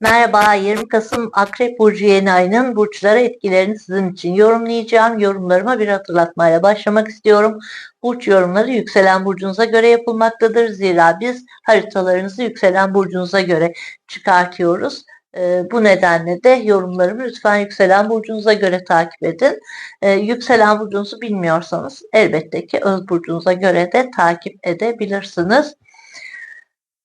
Merhaba, 20 Kasım Akrep Burcu yeni ayının burçlara etkilerini sizin için yorumlayacağım. Yorumlarıma bir hatırlatmayla başlamak istiyorum. Burç yorumları yükselen burcunuza göre yapılmaktadır. Zira biz haritalarınızı yükselen burcunuza göre çıkartıyoruz. E, bu nedenle de yorumlarımı lütfen yükselen burcunuza göre takip edin. E, yükselen burcunuzu bilmiyorsanız elbette ki öz burcunuza göre de takip edebilirsiniz.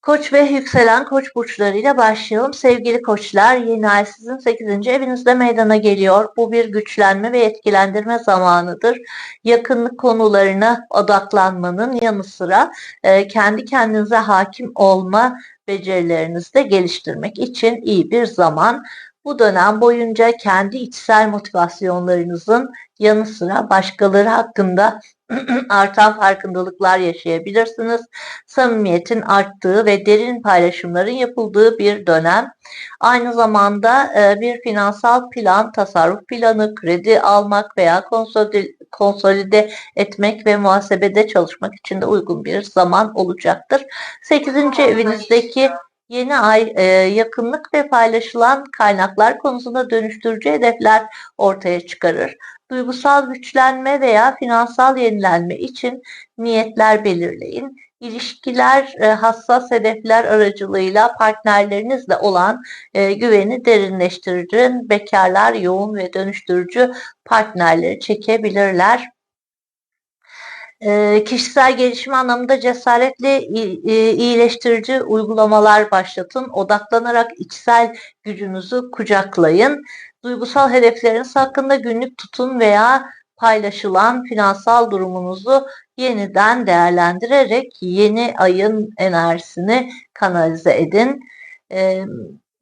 Koç ve yükselen koç burçlarıyla başlayalım. Sevgili koçlar yeni ay sizin 8. evinizde meydana geliyor. Bu bir güçlenme ve etkilendirme zamanıdır. Yakınlık konularına odaklanmanın yanı sıra e, kendi kendinize hakim olma becerilerinizi de geliştirmek için iyi bir zaman. Bu dönem boyunca kendi içsel motivasyonlarınızın yanı sıra başkaları hakkında artan farkındalıklar yaşayabilirsiniz. Samimiyetin arttığı ve derin paylaşımların yapıldığı bir dönem. Aynı zamanda e, bir finansal plan, tasarruf planı, kredi almak veya konsolide etmek ve muhasebede çalışmak için de uygun bir zaman olacaktır. 8. evinizdeki Yeni ay e, yakınlık ve paylaşılan kaynaklar konusunda dönüştürücü hedefler ortaya çıkarır. Duygusal güçlenme veya finansal yenilenme için niyetler belirleyin. İlişkiler e, hassas hedefler aracılığıyla partnerlerinizle olan e, güveni derinleştirin. Bekarlar yoğun ve dönüştürücü partnerleri çekebilirler e, kişisel gelişim anlamında cesaretle iyileştirici uygulamalar başlatın. Odaklanarak içsel gücünüzü kucaklayın. Duygusal hedefleriniz hakkında günlük tutun veya paylaşılan finansal durumunuzu yeniden değerlendirerek yeni ayın enerjisini kanalize edin. E,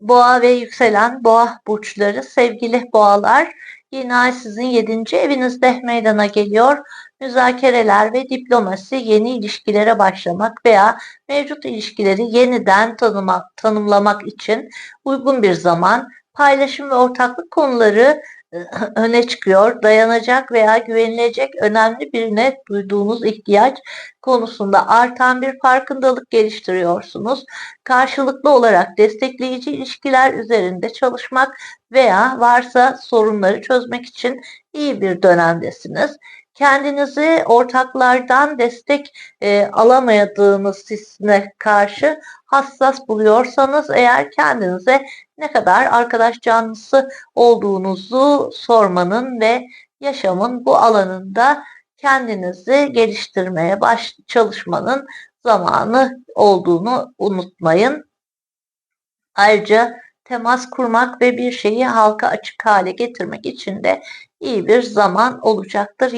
boğa ve yükselen boğa burçları sevgili boğalar yeni ay sizin 7. evinizde meydana geliyor müzakereler ve diplomasi yeni ilişkilere başlamak veya mevcut ilişkileri yeniden tanımak, tanımlamak için uygun bir zaman, paylaşım ve ortaklık konuları e, öne çıkıyor. Dayanacak veya güvenilecek önemli birine duyduğunuz ihtiyaç konusunda artan bir farkındalık geliştiriyorsunuz. Karşılıklı olarak destekleyici ilişkiler üzerinde çalışmak veya varsa sorunları çözmek için iyi bir dönemdesiniz kendinizi ortaklardan destek e, alamadığınız hissine karşı hassas buluyorsanız eğer kendinize ne kadar arkadaş canlısı olduğunuzu sormanın ve yaşamın bu alanında kendinizi geliştirmeye baş çalışmanın zamanı olduğunu unutmayın. Ayrıca temas kurmak ve bir şeyi halka açık hale getirmek için de iyi bir zaman olacaktır.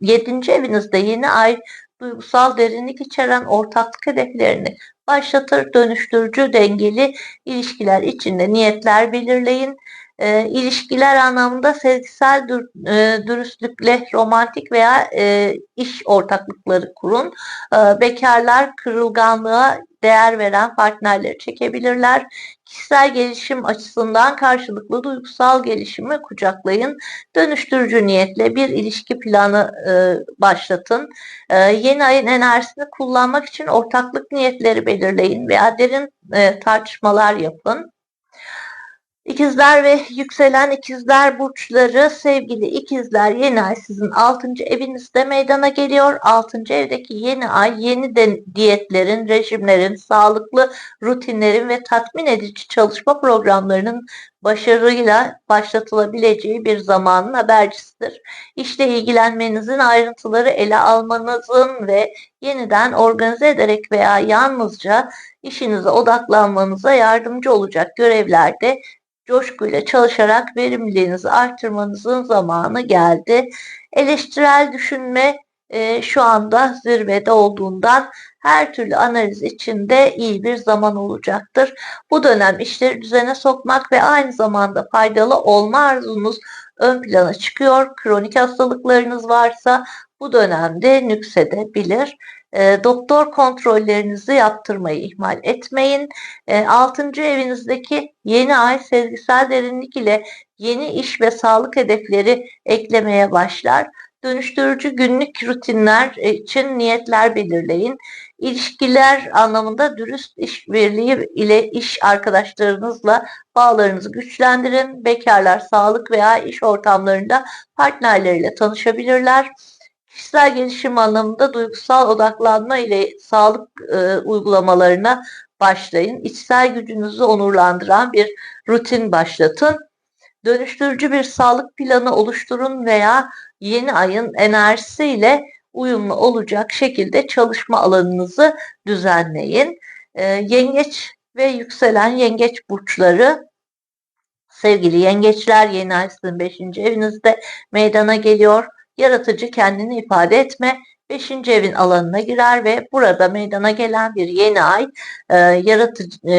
Yedinci evinizde yeni ay duygusal derinlik içeren ortaklık hedeflerini başlatır. Dönüştürücü dengeli ilişkiler içinde niyetler belirleyin. E, ilişkiler anlamında sezgisel dür, e, dürüstlükle romantik veya e, iş ortaklıkları kurun. E, bekarlar kırılganlığa değer veren partnerleri çekebilirler. Kişisel gelişim açısından karşılıklı duygusal gelişimi kucaklayın. Dönüştürücü niyetle bir ilişki planı e, başlatın. E, yeni ayın enerjisini kullanmak için ortaklık niyetleri belirleyin veya derin e, tartışmalar yapın. İkizler ve yükselen ikizler burçları sevgili ikizler yeni ay sizin 6. evinizde meydana geliyor. 6. evdeki yeni ay yeni de diyetlerin, rejimlerin, sağlıklı rutinlerin ve tatmin edici çalışma programlarının başarıyla başlatılabileceği bir zamanın habercisidir. İşle ilgilenmenizin ayrıntıları ele almanızın ve yeniden organize ederek veya yalnızca işinize odaklanmanıza yardımcı olacak görevlerde coşkuyla çalışarak verimliliğinizi arttırmanızın zamanı geldi. Eleştirel düşünme e, şu anda zirvede olduğundan her türlü analiz içinde iyi bir zaman olacaktır. Bu dönem işleri düzene sokmak ve aynı zamanda faydalı olma arzunuz ön plana çıkıyor. Kronik hastalıklarınız varsa bu dönemde nüksedebilir. E, doktor kontrollerinizi yaptırmayı ihmal etmeyin. E, 6. evinizdeki yeni ay sezgisel derinlik ile yeni iş ve sağlık hedefleri eklemeye başlar. Dönüştürücü günlük rutinler için niyetler belirleyin. İlişkiler anlamında dürüst işbirliği ile iş arkadaşlarınızla bağlarınızı güçlendirin. Bekarlar sağlık veya iş ortamlarında partnerleriyle tanışabilirler. Kişisel gelişim anlamında duygusal odaklanma ile sağlık e, uygulamalarına başlayın. İçsel gücünüzü onurlandıran bir rutin başlatın. Dönüştürücü bir sağlık planı oluşturun veya yeni ayın enerjisiyle uyumlu olacak şekilde çalışma alanınızı düzenleyin. E, yengeç ve yükselen yengeç burçları sevgili yengeçler yeni ay sizin 5. evinizde meydana geliyor. Yaratıcı kendini ifade etme 5. evin alanına girer ve burada meydana gelen bir yeni ay e, yaratıcı e,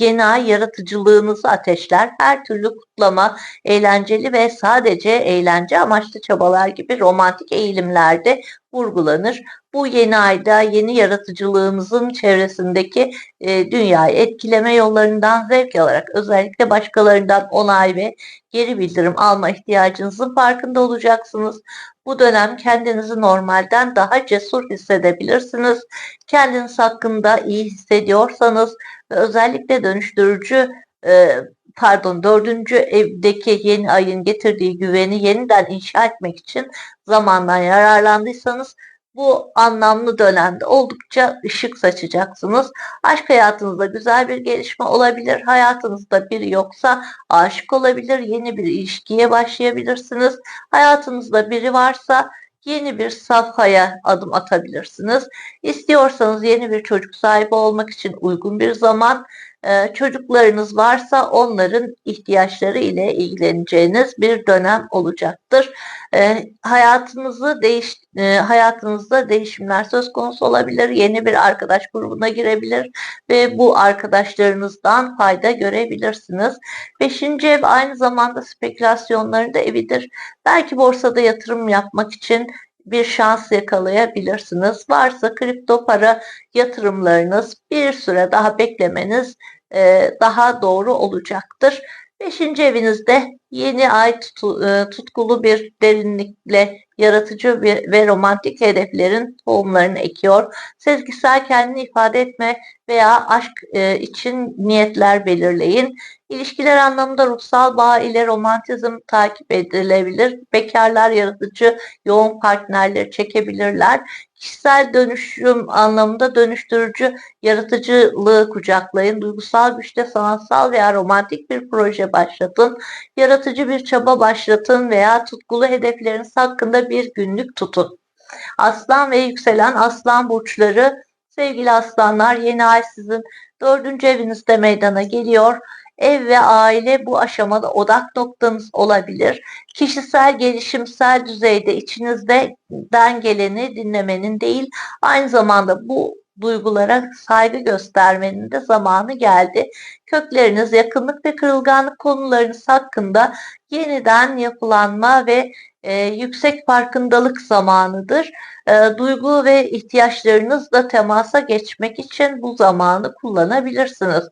yeni ay yaratıcılığınızı ateşler. Her türlü kutlama, eğlenceli ve sadece eğlence amaçlı çabalar gibi romantik eğilimlerde vurgulanır. Bu yeni ayda yeni yaratıcılığımızın çevresindeki e, dünyayı etkileme yollarından zevk alarak özellikle başkalarından onay ve geri bildirim alma ihtiyacınızın farkında olacaksınız. Bu dönem kendinizi normalden daha cesur hissedebilirsiniz. Kendiniz hakkında iyi hissediyorsanız ve özellikle dönüştürücü e, pardon dördüncü evdeki yeni ayın getirdiği güveni yeniden inşa etmek için zamandan yararlandıysanız bu anlamlı dönemde oldukça ışık saçacaksınız. Aşk hayatınızda güzel bir gelişme olabilir. Hayatınızda biri yoksa aşık olabilir. Yeni bir ilişkiye başlayabilirsiniz. Hayatınızda biri varsa yeni bir safhaya adım atabilirsiniz. İstiyorsanız yeni bir çocuk sahibi olmak için uygun bir zaman ee, çocuklarınız varsa onların ihtiyaçları ile ilgileneceğiniz bir dönem olacaktır. Ee, hayatınızı değiş e, hayatınızda değişimler söz konusu olabilir. Yeni bir arkadaş grubuna girebilir ve bu arkadaşlarınızdan fayda görebilirsiniz. Beşinci ev aynı zamanda spekülasyonların da evidir. Belki borsada yatırım yapmak için bir şans yakalayabilirsiniz. Varsa kripto para yatırımlarınız bir süre daha beklemeniz e, daha doğru olacaktır. Beşinci evinizde yeni ay tutu, e, tutkulu bir derinlikle yaratıcı ve romantik hedeflerin tohumlarını ekiyor. Sezgisel kendini ifade etme veya aşk e, için niyetler belirleyin. İlişkiler anlamında ruhsal bağ ile romantizm takip edilebilir. Bekarlar yaratıcı, yoğun partnerleri çekebilirler. Kişisel dönüşüm anlamında dönüştürücü yaratıcılığı kucaklayın. Duygusal güçte sanatsal veya romantik bir proje başlatın. Yaratıcı bir çaba başlatın veya tutkulu hedefleriniz hakkında bir günlük tutun. Aslan ve yükselen aslan burçları sevgili aslanlar yeni ay sizin dördüncü evinizde meydana geliyor. Ev ve aile bu aşamada odak noktanız olabilir. Kişisel gelişimsel düzeyde içinizden geleni dinlemenin değil, aynı zamanda bu duygulara saygı göstermenin de zamanı geldi. Kökleriniz, yakınlık ve kırılganlık konularınız hakkında yeniden yapılanma ve e, yüksek farkındalık zamanıdır. E, duygu ve ihtiyaçlarınızla temasa geçmek için bu zamanı kullanabilirsiniz.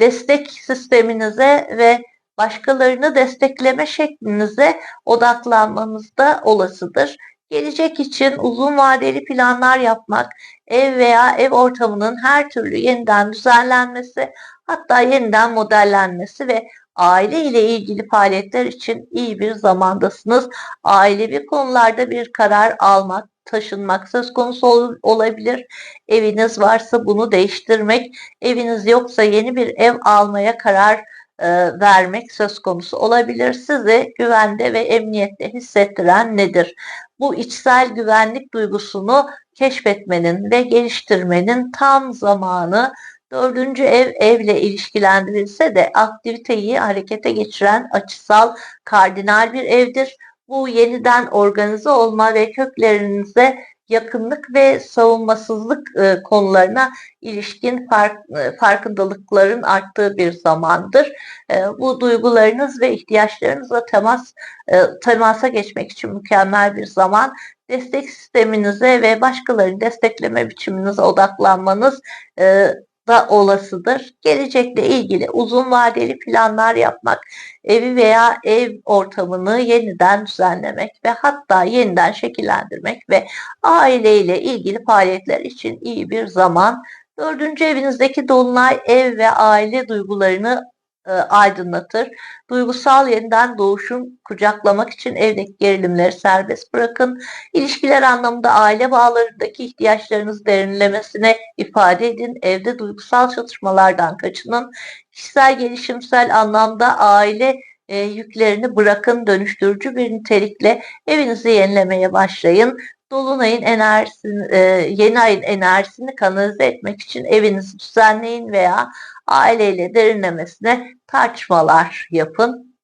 Destek sisteminize ve başkalarını destekleme şeklinize odaklanmanız da olasıdır. Gelecek için uzun vadeli planlar yapmak, ev veya ev ortamının her türlü yeniden düzenlenmesi, hatta yeniden modellenmesi ve aile ile ilgili faaliyetler için iyi bir zamandasınız. Ailevi konularda bir karar almak, taşınmak söz konusu ol, olabilir. Eviniz varsa bunu değiştirmek, eviniz yoksa yeni bir ev almaya karar e, vermek söz konusu olabilir. Sizi güvende ve emniyette hissettiren nedir? Bu içsel güvenlik duygusunu keşfetmenin ve geliştirmenin tam zamanı Dördüncü ev evle ilişkilendirilse de aktiviteyi harekete geçiren açısal kardinal bir evdir. Bu yeniden organize olma ve köklerinize yakınlık ve savunmasızlık e, konularına ilişkin fark, e, farkındalıkların arttığı bir zamandır. E, bu duygularınız ve ihtiyaçlarınızla temas e, temasa geçmek için mükemmel bir zaman. Destek sisteminize ve başkalarını destekleme biçiminize odaklanmanız e, da olasıdır. Gelecekle ilgili uzun vadeli planlar yapmak, evi veya ev ortamını yeniden düzenlemek ve hatta yeniden şekillendirmek ve aileyle ilgili faaliyetler için iyi bir zaman. Dördüncü evinizdeki dolunay ev ve aile duygularını e, aydınlatır. Duygusal yeniden doğuşun kucaklamak için evdeki gerilimleri serbest bırakın. İlişkiler anlamında aile bağlarındaki ihtiyaçlarınızı derinlemesine ifade edin. Evde duygusal çatışmalardan kaçının. Kişisel gelişimsel anlamda aile e, yüklerini bırakın dönüştürücü bir nitelikle evinizi yenilemeye başlayın. Dolunayın enerjisini, e, yeni ayın enerjisini kanalize etmek için evinizi düzenleyin veya aileyle derinlemesine tartışmalar yapın.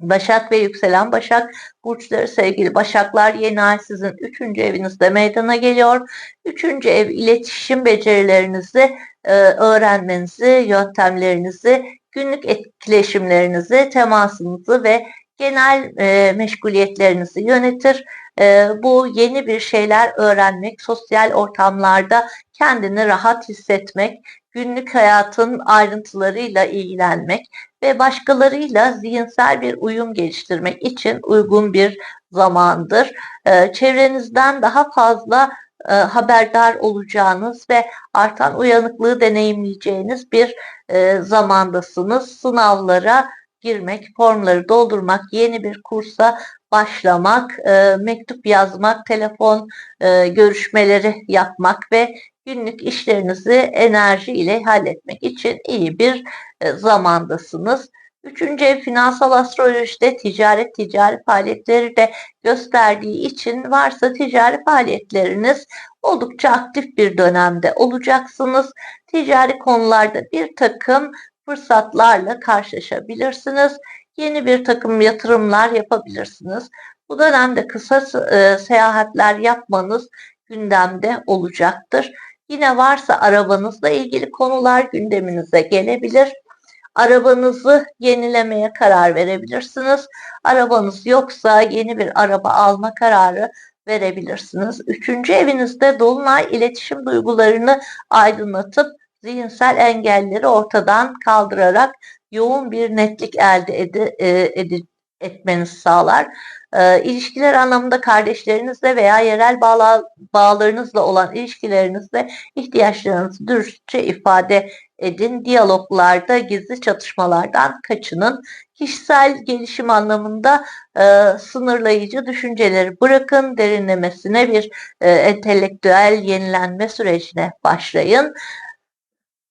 Başak ve yükselen Başak burçları sevgili Başaklar yeni ay sizin 3. evinizde meydana geliyor. 3. ev iletişim becerilerinizi e, öğrenmenizi, yöntemlerinizi, günlük etkileşimlerinizi, temasınızı ve genel e, meşguliyetlerinizi yönetir. E, bu yeni bir şeyler öğrenmek, sosyal ortamlarda kendini rahat hissetmek, günlük hayatın ayrıntılarıyla ilgilenmek ve başkalarıyla zihinsel bir uyum geliştirmek için uygun bir zamandır. Ee, çevrenizden daha fazla e, haberdar olacağınız ve artan uyanıklığı deneyimleyeceğiniz bir e, zamandasınız. Sınavlara girmek, formları doldurmak, yeni bir kursa başlamak, e, mektup yazmak, telefon görüşmeleri yapmak ve günlük işlerinizi enerji ile halletmek için iyi bir e, zamandasınız. Üçüncü ev finansal astrolojide ticaret ticari faaliyetleri de gösterdiği için varsa ticari faaliyetleriniz oldukça aktif bir dönemde olacaksınız. Ticari konularda bir takım fırsatlarla karşılaşabilirsiniz. Yeni bir takım yatırımlar yapabilirsiniz. Bu dönemde kısa e, seyahatler yapmanız gündemde olacaktır. Yine varsa arabanızla ilgili konular gündeminize gelebilir. Arabanızı yenilemeye karar verebilirsiniz. Arabanız yoksa yeni bir araba alma kararı verebilirsiniz. Üçüncü evinizde dolunay iletişim duygularını aydınlatıp zihinsel engelleri ortadan kaldırarak yoğun bir netlik elde edi, e, etmenizi sağlar. E, ilişkiler anlamında kardeşlerinizle veya yerel bağla, bağlarınızla olan ilişkilerinizde ihtiyaçlarınızı dürüstçe ifade edin. Diyaloglarda gizli çatışmalardan kaçının. Kişisel gelişim anlamında e, sınırlayıcı düşünceleri bırakın, derinlemesine bir e, entelektüel yenilenme sürecine başlayın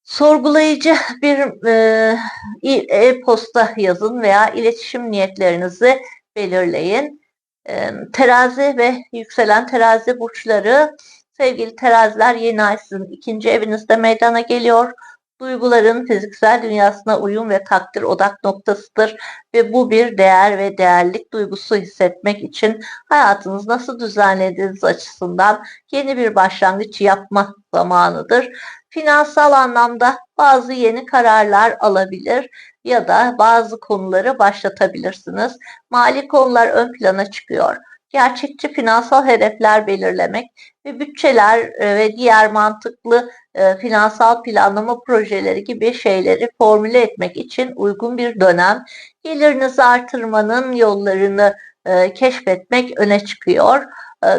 sorgulayıcı bir e-posta yazın veya iletişim niyetlerinizi belirleyin. E, terazi ve yükselen terazi burçları sevgili teraziler yeni ay sizin ikinci evinizde meydana geliyor. Duyguların fiziksel dünyasına uyum ve takdir odak noktasıdır ve bu bir değer ve değerlik duygusu hissetmek için hayatınız nasıl düzenlediğiniz açısından yeni bir başlangıç yapma zamanıdır. Finansal anlamda bazı yeni kararlar alabilir ya da bazı konuları başlatabilirsiniz. Mali konular ön plana çıkıyor. Gerçekçi finansal hedefler belirlemek ve bütçeler e, ve diğer mantıklı e, finansal planlama projeleri gibi şeyleri formüle etmek için uygun bir dönem. Gelirinizi artırmanın yollarını e, keşfetmek öne çıkıyor.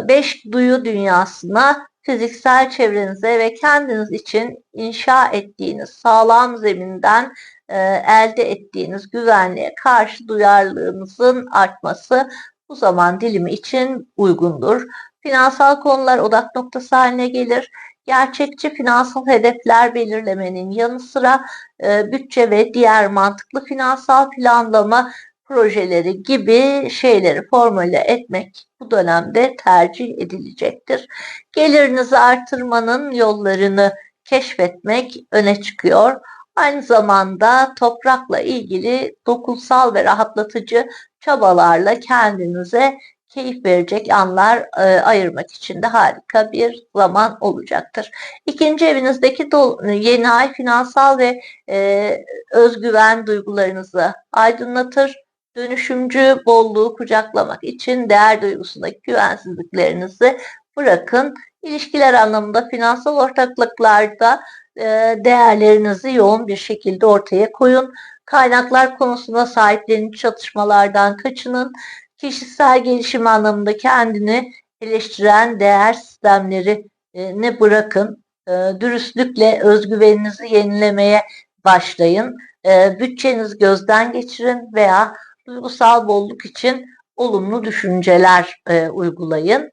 Beş duyu dünyasına fiziksel çevrenize ve kendiniz için inşa ettiğiniz sağlam zeminden e, elde ettiğiniz güvenliğe karşı duyarlılığınızın artması bu zaman dilimi için uygundur. Finansal konular odak noktası haline gelir. Gerçekçi finansal hedefler belirlemenin yanı sıra e, bütçe ve diğer mantıklı finansal planlama projeleri gibi şeyleri formüle etmek bu dönemde tercih edilecektir. Gelirinizi artırmanın yollarını keşfetmek öne çıkıyor. Aynı zamanda toprakla ilgili dokunsal ve rahatlatıcı çabalarla kendinize keyif verecek anlar e, ayırmak için de harika bir zaman olacaktır. İkinci evinizdeki yeni ay finansal ve e, özgüven duygularınızı aydınlatır dönüşümcü bolluğu kucaklamak için değer duygusundaki güvensizliklerinizi bırakın. İlişkiler anlamında finansal ortaklıklarda e, değerlerinizi yoğun bir şekilde ortaya koyun. Kaynaklar konusunda sahiplenip çatışmalardan kaçının. Kişisel gelişim anlamında kendini eleştiren değer sistemleri ne bırakın. E, dürüstlükle özgüveninizi yenilemeye başlayın. E, bütçenizi gözden geçirin veya duygusal bolluk için olumlu düşünceler e, uygulayın.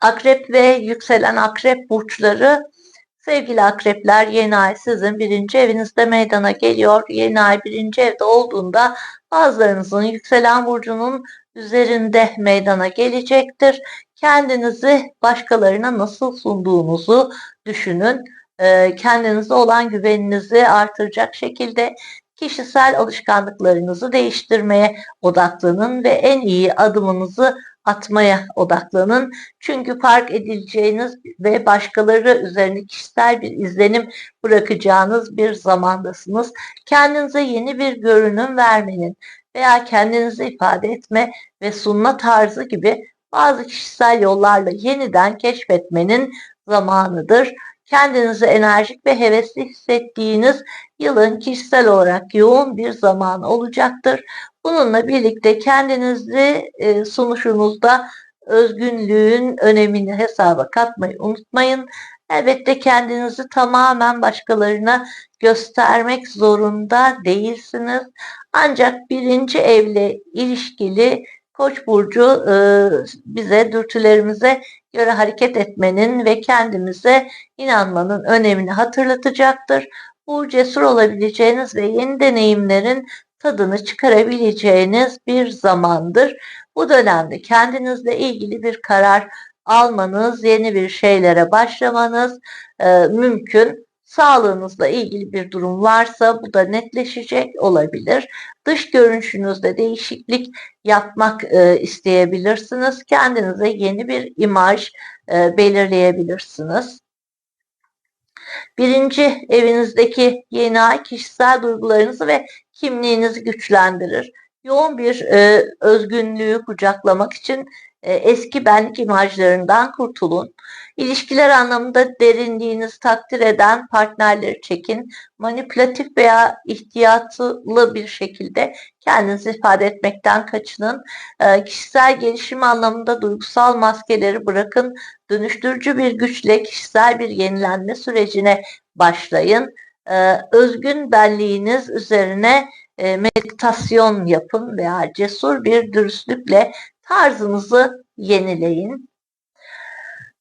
Akrep ve yükselen akrep burçları sevgili akrepler yeni ay sizin birinci evinizde meydana geliyor. Yeni ay birinci evde olduğunda bazılarınızın yükselen burcunun üzerinde meydana gelecektir. Kendinizi başkalarına nasıl sunduğunuzu düşünün. Ee, kendinize olan güveninizi artıracak şekilde kişisel alışkanlıklarınızı değiştirmeye odaklanın ve en iyi adımınızı atmaya odaklanın. Çünkü fark edileceğiniz ve başkaları üzerine kişisel bir izlenim bırakacağınız bir zamandasınız. Kendinize yeni bir görünüm vermenin veya kendinizi ifade etme ve sunma tarzı gibi bazı kişisel yollarla yeniden keşfetmenin zamanıdır. Kendinizi enerjik ve hevesli hissettiğiniz yılın kişisel olarak yoğun bir zaman olacaktır. Bununla birlikte kendinizi e, sunuşunuzda özgünlüğün önemini hesaba katmayı unutmayın. Elbette kendinizi tamamen başkalarına göstermek zorunda değilsiniz. Ancak birinci evle ilişkili Koç burcu e, bize dürtülerimize göre hareket etmenin ve kendimize inanmanın önemini hatırlatacaktır. Bu cesur olabileceğiniz ve yeni deneyimlerin tadını çıkarabileceğiniz bir zamandır. Bu dönemde kendinizle ilgili bir karar almanız, yeni bir şeylere başlamanız e, mümkün. Sağlığınızla ilgili bir durum varsa bu da netleşecek olabilir. Dış görünüşünüzde değişiklik yapmak e, isteyebilirsiniz. Kendinize yeni bir imaj e, belirleyebilirsiniz. Birinci evinizdeki yeni ay kişisel duygularınızı ve kimliğinizi güçlendirir. Yoğun bir e, özgünlüğü kucaklamak için eski benlik imajlarından kurtulun. İlişkiler anlamında derinliğinizi takdir eden partnerleri çekin. Manipülatif veya ihtiyatlı bir şekilde kendinizi ifade etmekten kaçının. E, kişisel gelişim anlamında duygusal maskeleri bırakın. Dönüştürücü bir güçle kişisel bir yenilenme sürecine başlayın. E, özgün benliğiniz üzerine meditasyon yapın veya cesur bir dürüstlükle tarzınızı yenileyin.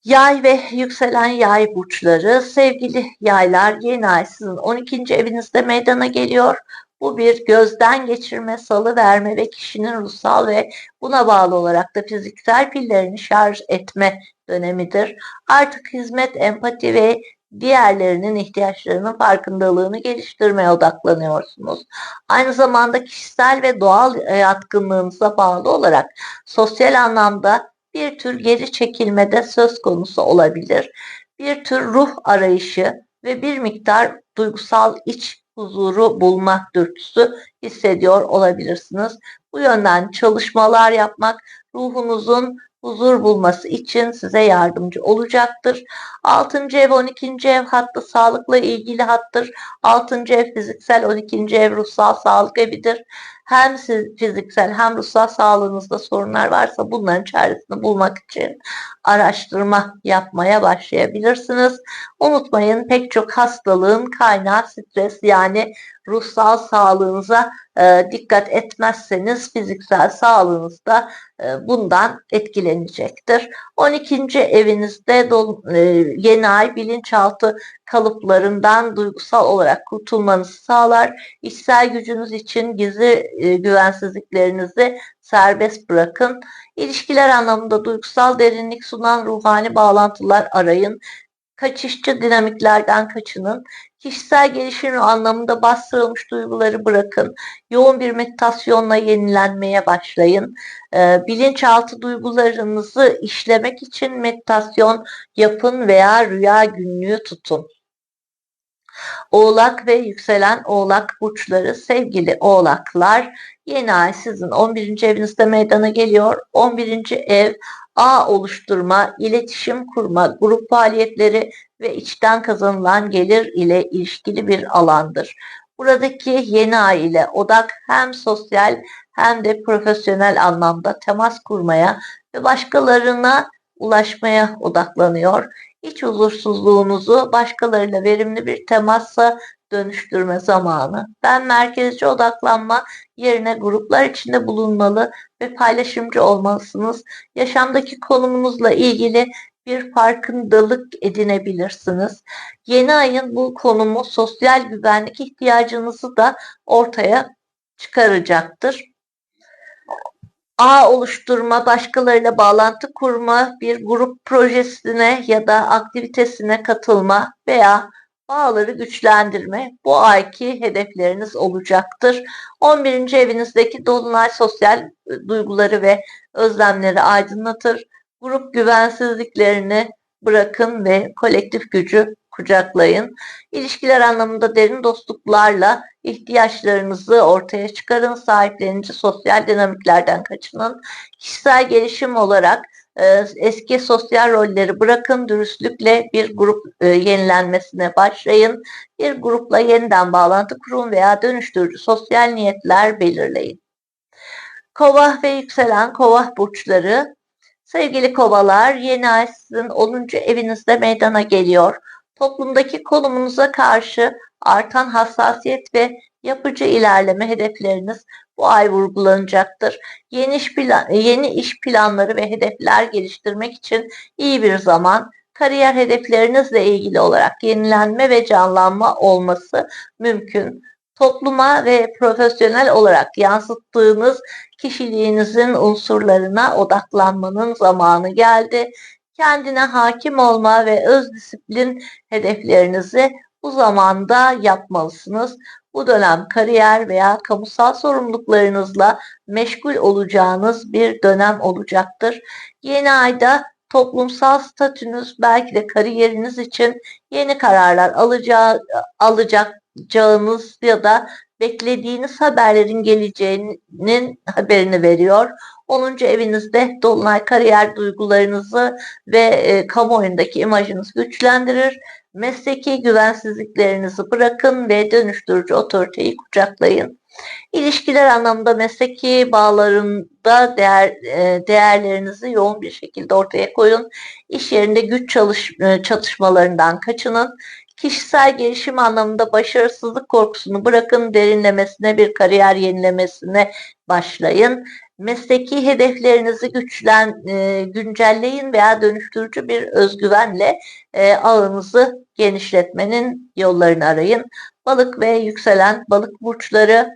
Yay ve yükselen yay burçları, sevgili yaylar yeni ay sizin 12. evinizde meydana geliyor. Bu bir gözden geçirme, salı verme ve kişinin ruhsal ve buna bağlı olarak da fiziksel pillerini şarj etme dönemidir. Artık hizmet, empati ve diğerlerinin ihtiyaçlarının farkındalığını geliştirmeye odaklanıyorsunuz. Aynı zamanda kişisel ve doğal yatkınlığınıza bağlı olarak sosyal anlamda bir tür geri çekilmede söz konusu olabilir. Bir tür ruh arayışı ve bir miktar duygusal iç huzuru bulmak dürtüsü hissediyor olabilirsiniz. Bu yönden çalışmalar yapmak ruhunuzun huzur bulması için size yardımcı olacaktır. 6. ev 12. ev hattı sağlıkla ilgili hattır. 6. ev fiziksel 12. ev ruhsal sağlık evidir. Hem fiziksel hem ruhsal sağlığınızda sorunlar varsa bunların çaresini bulmak için araştırma yapmaya başlayabilirsiniz. Unutmayın pek çok hastalığın kaynağı stres yani ruhsal sağlığınıza e, dikkat etmezseniz fiziksel sağlığınız da e, bundan etkilenecektir. 12. evinizde e, yeni ay bilinçaltı kalıplarından duygusal olarak kurtulmanızı sağlar. İçsel gücünüz için gizli e, güvensizliklerinizi serbest bırakın. İlişkiler anlamında duygusal derinlik sunan ruhani bağlantılar arayın. Kaçışçı dinamiklerden kaçının. Kişisel gelişim anlamında bastırılmış duyguları bırakın. Yoğun bir meditasyonla yenilenmeye başlayın. Ee, bilinçaltı duygularınızı işlemek için meditasyon yapın veya rüya günlüğü tutun. Oğlak ve yükselen oğlak burçları sevgili oğlaklar yeni ay sizin 11. evinizde meydana geliyor. 11. ev ağ oluşturma, iletişim kurma, grup faaliyetleri ve içten kazanılan gelir ile ilişkili bir alandır. Buradaki yeni ay ile odak hem sosyal hem de profesyonel anlamda temas kurmaya ve başkalarına ulaşmaya odaklanıyor. İç huzursuzluğunuzu başkalarıyla verimli bir temasa dönüştürme zamanı. Ben merkezci odaklanma yerine gruplar içinde bulunmalı ve paylaşımcı olmalısınız. Yaşamdaki konumunuzla ilgili bir farkındalık edinebilirsiniz. Yeni ayın bu konumu sosyal güvenlik ihtiyacınızı da ortaya çıkaracaktır ağ oluşturma, başkalarıyla bağlantı kurma, bir grup projesine ya da aktivitesine katılma veya bağları güçlendirme bu ayki hedefleriniz olacaktır. 11. evinizdeki dolunay sosyal e, duyguları ve özlemleri aydınlatır. Grup güvensizliklerini bırakın ve kolektif gücü kucaklayın. İlişkiler anlamında derin dostluklarla ihtiyaçlarınızı ortaya çıkarın. Sahiplenici sosyal dinamiklerden kaçının. Kişisel gelişim olarak e, eski sosyal rolleri bırakın, dürüstlükle bir grup e, yenilenmesine başlayın. Bir grupla yeniden bağlantı kurun veya dönüştürücü sosyal niyetler belirleyin. Kova ve yükselen kova burçları Sevgili kovalar, yeni ay sizin 10. evinizde meydana geliyor toplumdaki konumunuza karşı artan hassasiyet ve yapıcı ilerleme hedefleriniz bu ay vurgulanacaktır. Yeni iş, plan, yeni iş planları ve hedefler geliştirmek için iyi bir zaman, kariyer hedeflerinizle ilgili olarak yenilenme ve canlanma olması mümkün. Topluma ve profesyonel olarak yansıttığınız kişiliğinizin unsurlarına odaklanmanın zamanı geldi kendine hakim olma ve öz disiplin hedeflerinizi bu zamanda yapmalısınız. Bu dönem kariyer veya kamusal sorumluluklarınızla meşgul olacağınız bir dönem olacaktır. Yeni ayda toplumsal statünüz belki de kariyeriniz için yeni kararlar alacağı, alacağınız ya da beklediğiniz haberlerin geleceğinin haberini veriyor. 10. evinizde Dolunay kariyer duygularınızı ve e, kamuoyundaki imajınızı güçlendirir. Mesleki güvensizliklerinizi bırakın ve dönüştürücü otoriteyi kucaklayın. İlişkiler anlamında mesleki bağlarında değer, e, değerlerinizi yoğun bir şekilde ortaya koyun. İş yerinde güç çalış, e, çatışmalarından kaçının. Kişisel gelişim anlamında başarısızlık korkusunu bırakın, derinlemesine bir kariyer yenilemesine başlayın. Mesleki hedeflerinizi güçlen, e, güncelleyin veya dönüştürücü bir özgüvenle e, ağınızı genişletmenin yollarını arayın. Balık ve yükselen balık burçları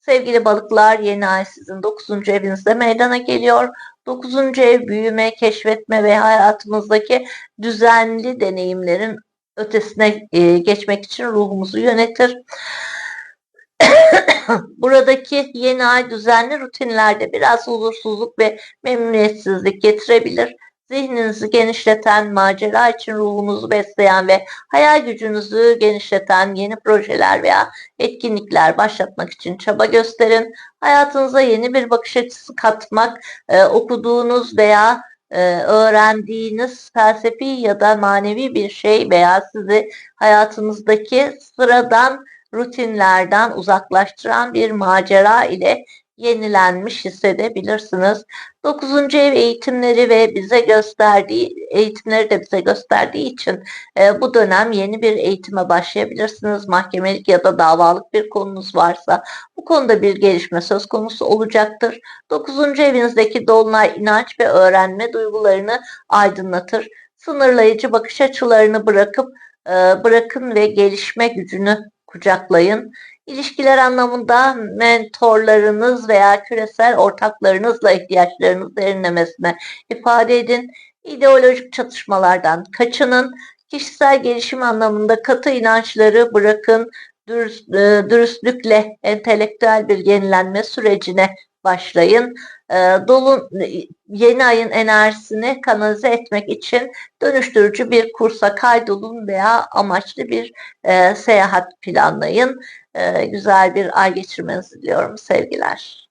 Sevgili balıklar yeni ay sizin 9. evinizde meydana geliyor. 9. ev büyüme, keşfetme ve hayatımızdaki düzenli deneyimlerin ötesine e, geçmek için ruhumuzu yönetir. Buradaki yeni ay düzenli rutinlerde biraz huzursuzluk ve memnuniyetsizlik getirebilir. Zihninizi genişleten, macera için ruhunuzu besleyen ve hayal gücünüzü genişleten yeni projeler veya etkinlikler başlatmak için çaba gösterin. Hayatınıza yeni bir bakış açısı katmak, e, okuduğunuz veya e, öğrendiğiniz felsefi ya da manevi bir şey veya sizi hayatınızdaki sıradan rutinlerden uzaklaştıran bir macera ile yenilenmiş hissedebilirsiniz. Dokuzuncu ev eğitimleri ve bize gösterdiği eğitimleri de bize gösterdiği için e, bu dönem yeni bir eğitime başlayabilirsiniz. Mahkemelik ya da davalık bir konunuz varsa bu konuda bir gelişme söz konusu olacaktır. Dokuzuncu evinizdeki dolunay inanç ve öğrenme duygularını aydınlatır. Sınırlayıcı bakış açılarını bırakıp e, bırakın ve gelişme gücünü kucaklayın. İlişkiler anlamında mentorlarınız veya küresel ortaklarınızla ihtiyaçlarınız derinlemesine ifade edin. İdeolojik çatışmalardan kaçının. Kişisel gelişim anlamında katı inançları bırakın. Dürüst, e, dürüstlükle entelektüel bir yenilenme sürecine başlayın. E, dolun yeni ayın enerjisini kanalize etmek için dönüştürücü bir kursa kaydolun veya amaçlı bir e, seyahat planlayın. E, güzel bir ay geçirmenizi diliyorum. Sevgiler.